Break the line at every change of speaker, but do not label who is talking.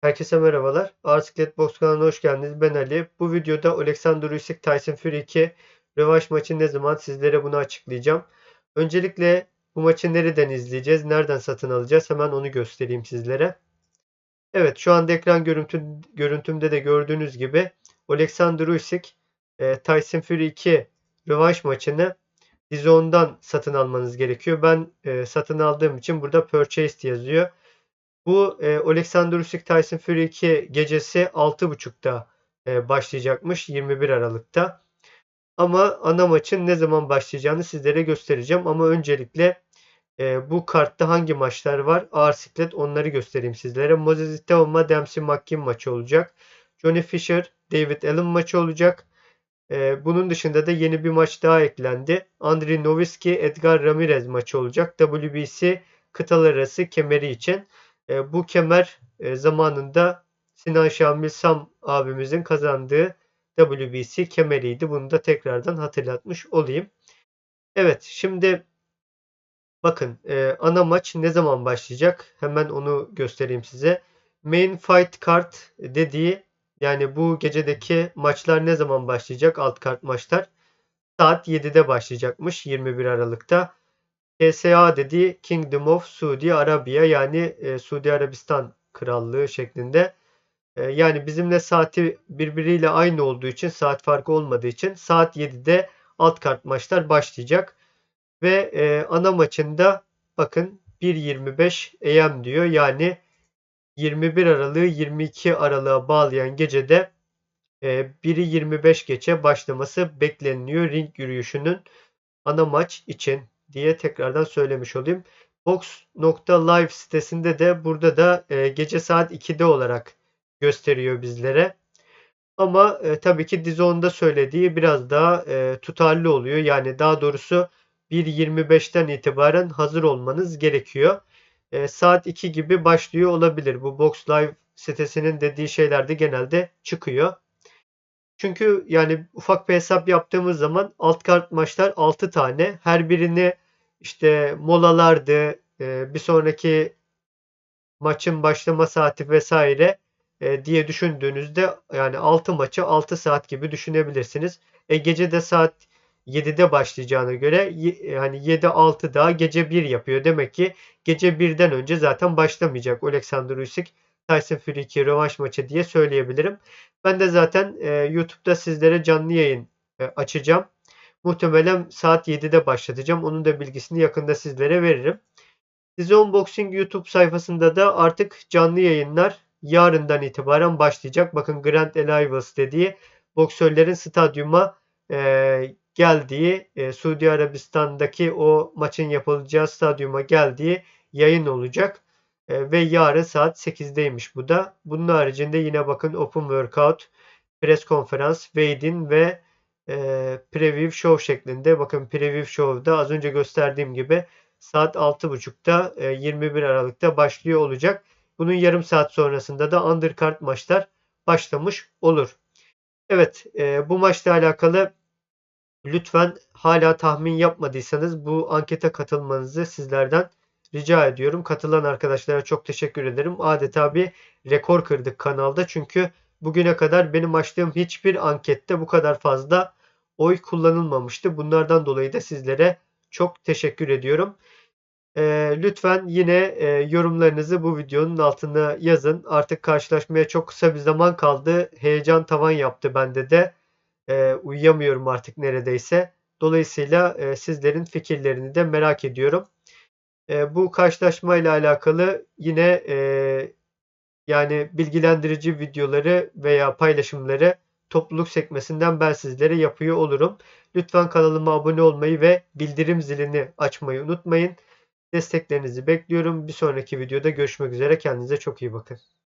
Herkese merhabalar. Arsiklet Box kanalına hoş geldiniz. Ben Ali. Bu videoda Alexander Usyk Tyson Fury 2 rövanş maçı ne zaman sizlere bunu açıklayacağım. Öncelikle bu maçı nereden izleyeceğiz? Nereden satın alacağız? Hemen onu göstereyim sizlere. Evet şu anda ekran görüntü, görüntümde de gördüğünüz gibi Alexander Usyk e, Tyson Fury 2 rövanş maçını DAZN'dan satın almanız gerekiyor. Ben e, satın aldığım için burada purchased yazıyor. Bu e, Alexander Usyk Tyson Fury 2 gecesi 6.30'da e, başlayacakmış 21 Aralık'ta. Ama ana maçın ne zaman başlayacağını sizlere göstereceğim. Ama öncelikle e, bu kartta hangi maçlar var? Ağır siklet onları göstereyim sizlere. Moses Itauma Dempsey McKim maçı olacak. Johnny Fisher David Allen maçı olacak. E, bunun dışında da yeni bir maç daha eklendi. Andrei Nowitzki Edgar Ramirez maçı olacak. WBC kıtalar arası kemeri için. E, bu kemer e, zamanında Sinan Şamil Sam abimizin kazandığı WBC kemeriydi. Bunu da tekrardan hatırlatmış olayım. Evet şimdi bakın e, ana maç ne zaman başlayacak? Hemen onu göstereyim size. Main Fight Card dediği yani bu gecedeki maçlar ne zaman başlayacak? Alt kart maçlar. Saat 7'de başlayacakmış 21 Aralık'ta. KSA dediği Kingdom of Saudi Arabia yani e, Suudi Arabistan Krallığı şeklinde. E, yani bizimle saati birbiriyle aynı olduğu için saat farkı olmadığı için saat 7'de alt kart maçlar başlayacak. Ve e, ana maçında bakın 1.25 AM diyor. Yani 21 Aralık'ı 22 Aralık'a bağlayan gecede e, 1'i 25 geçe başlaması bekleniyor ring yürüyüşünün ana maç için diye tekrardan söylemiş olayım. Box.live sitesinde de burada da e, gece saat 2'de olarak gösteriyor bizlere. Ama e, tabii ki Dizon'da söylediği biraz daha e, tutarlı oluyor. Yani daha doğrusu 1.25'ten itibaren hazır olmanız gerekiyor. E, saat 2 gibi başlıyor olabilir. Bu Box Live sitesinin dediği şeyler de genelde çıkıyor. Çünkü yani ufak bir hesap yaptığımız zaman alt kart maçlar 6 tane. Her birini işte molalardı, e, bir sonraki maçın başlama saati vesaire e, diye düşündüğünüzde yani 6 maçı 6 saat gibi düşünebilirsiniz. E gece de saat 7'de başlayacağına göre hani 7 6 daha gece 1 yapıyor. Demek ki gece 1'den önce zaten başlamayacak Alexander Usyk Tyson Fury 2 rövanş maçı diye söyleyebilirim. Ben de zaten e, YouTube'da sizlere canlı yayın e, açacağım. Muhtemelen saat 7'de başlatacağım. Onun da bilgisini yakında sizlere veririm. Dizi Unboxing YouTube sayfasında da artık canlı yayınlar yarından itibaren başlayacak. Bakın Grand Arrivals dediği boksörlerin stadyuma e, geldiği e, Suudi Arabistan'daki o maçın yapılacağı stadyuma geldiği yayın olacak. E, ve yarın saat 8'deymiş bu da. Bunun haricinde yine bakın Open Workout, Press Konferans, Weigh-in ve e, Preview Show şeklinde. Bakın Preview Show'da az önce gösterdiğim gibi saat 6.30'da e, 21 Aralık'ta başlıyor olacak. Bunun yarım saat sonrasında da undercard maçlar başlamış olur. Evet e, bu maçla alakalı lütfen hala tahmin yapmadıysanız bu ankete katılmanızı sizlerden rica ediyorum. Katılan arkadaşlara çok teşekkür ederim. Adeta bir rekor kırdık kanalda. Çünkü bugüne kadar benim açtığım hiçbir ankette bu kadar fazla oy kullanılmamıştı. Bunlardan dolayı da sizlere çok teşekkür ediyorum. E, lütfen yine e, yorumlarınızı bu videonun altına yazın. Artık karşılaşmaya çok kısa bir zaman kaldı. Heyecan tavan yaptı bende de. E, uyuyamıyorum artık neredeyse. Dolayısıyla e, sizlerin fikirlerini de merak ediyorum. E, bu karşılaşma ile alakalı yine e, yani bilgilendirici videoları veya paylaşımları topluluk sekmesinden ben sizlere yapıyor olurum. Lütfen kanalıma abone olmayı ve bildirim zilini açmayı unutmayın. Desteklerinizi bekliyorum. Bir sonraki videoda görüşmek üzere. Kendinize çok iyi bakın.